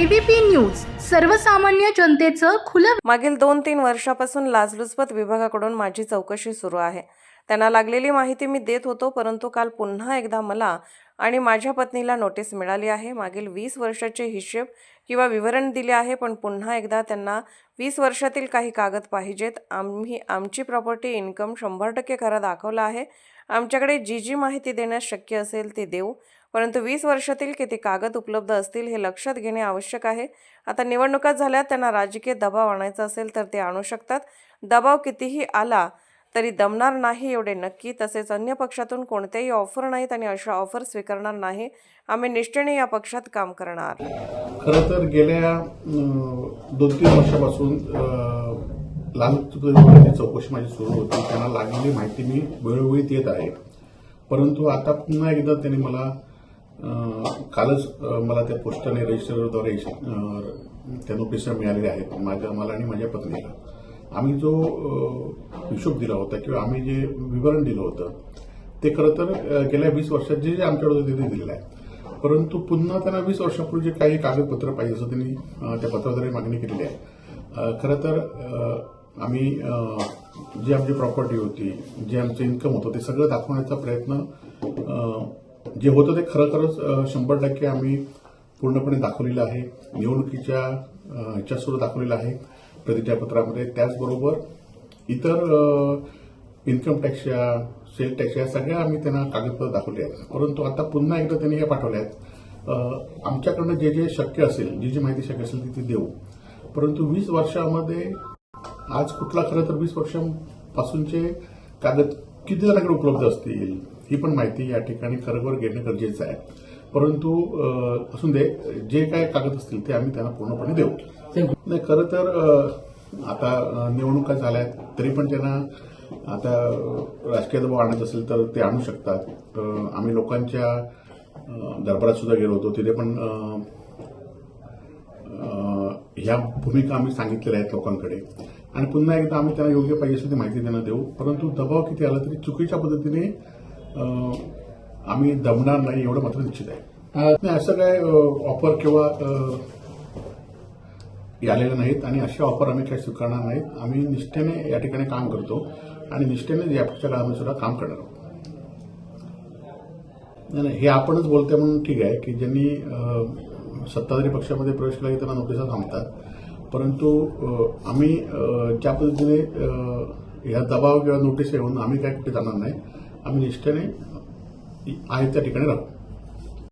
ABP news सर्वसामान्य जनतेचं खुलं मागील दोन तीन वर्षापासून लाचलुचपत विभागाकडून माझी चौकशी सुरू आहे. त्यांना लागलेली माहिती मी देत होतो परंतु काल पुन्हा एकदा मला आणि माझ्या पत्नीला नोटीस मिळाली आहे. मागील वीस वर्षाचे हिशेब किंवा विवरण दिले आहे पण पुन्हा एकदा त्यांना वीस वर्षातील काही कागद पाहिजेत. आम्ही आमची प्रॉपर्टी इन्कम शंभर टक्के खरा दाखवलं आहे. आमच्याकडे जी जी माहिती देण्यास शक्य असेल ती देऊ. परंतु वीस वर्षातील किती कागद उपलब्ध असतील हे लक्षात घेणे आवश्यक आहे. आता निवडणुका झाल्या त्यांना राजकीय दबाव आणायचा असेल तर ते आणू शकतात. दबाव कितीही आला तरी दमणार नाही एवढे नक्की तसेच अन्य पक्षातून कोणत्याही ऑफर नाहीत आणि अशा ऑफर स्वीकारणार नाही. आम्ही निष्ठेने या पक्षात काम करणार. खरं तर गेल्या दोन तीन वर्षापासून लाल चौकशी माझी सुरू होती. त्यांना लागलेली माहिती मी वेळोवेळी देत आहे. परंतु आता पुन्हा एकदा त्यांनी मला कालच मला त्या पोस्टाने रजिस्टरद्वारे त्या नोटिसा मिळालेल्या आहेत माझ्या मला आणि माझ्या पत्नीला. आम्ही जो हिशोब दिला होता किंवा आम्ही जे विवरण दिलं होतं ते खरं तर गेल्या वीस वर्षात जे जे आमच्याकडे होतं ते दिलेलं आहे. परंतु पुन्हा त्यांना वीस वर्षापूर्वी जे काही कागदपत्र पाहिजे असं त्यांनी त्या पत्राद्वारे मागणी केलेली आहे. खरं तर आम्ही जी आमची प्रॉपर्टी होती जे आमचं इन्कम होतं ते सगळं दाखवण्याचा प्रयत्न जे होतं ते खरं खरंच शंभर टक्के आम्ही पूर्णपणे दाखवलेलं आहे. निवडणुकीच्या ह्याच्यासुद्धा दाखवलेलं आहे. प्रतिज्ञापत्रामध्ये. त्याचबरोबर इतर इन्कम टॅक्सच्या सेल टॅक्सच्या या सगळ्या आम्ही त्यांना कागदपत्र दाखवले आहेत. परंतु आता पुन्हा एकदा त्यांनी हे पाठवल्या आहेत. आमच्याकडनं जे जे शक्य असेल जी जी माहिती शक्य असेल ती ती देऊ. परंतु वीस वर्षामध्ये आज कुठला खरं तर वीस वर्षांपासूनचे कागद किती जणांकडे उपलब्ध असतील? ही पण माहिती या ठिकाणी खरोखर घेणं गरजेचं आहे. परंतु असून दे जे काय कागद असतील ते आम्ही त्यांना पूर्णपणे देऊ. नाही खरं तर आता निवडणुका झाल्या आहेत तरी पण त्यांना आता राजकीय दबाव आणत असेल तर ते आणू शकतात. आम्ही लोकांच्या दरबारात सुद्धा गेलो होतो तिथे पण ह्या भूमिका आम्ही सांगितलेल्या आहेत लोकांकडे. आणि पुन्हा एकदा आम्ही त्यांना योग्य पाहिजे असेल ती माहिती त्यांना देऊ. परंतु दबाव किती आला तरी चुकीच्या पद्धतीने आम्ही दमणार नाही एवढं मात्र निश्चित आहे. नाही असं काय ऑफर किंवा आलेल्या नाहीत आणि अशा ऑफर आम्ही काही स्वीकारणार नाहीत. आम्ही निष्ठेने या ठिकाणी काम करतो आणि निष्ठेने यापुढच्या काळामध्ये सुद्धा काम करणार आहोत. नाही नाही हे आपणच बोलतोय म्हणून ठीक आहे की ज्यांनी सत्ताधारी पक्षामध्ये प्रवेश केला त्यांना नोटिसा थांबतात. परंतु आम्ही ज्या पद्धतीने ह्या दबाव किंवा नोटीस येऊन आम्ही काय कुठे जाणार नाही. आम्ही निष्ठेने आहे त्या ठिकाणी राहू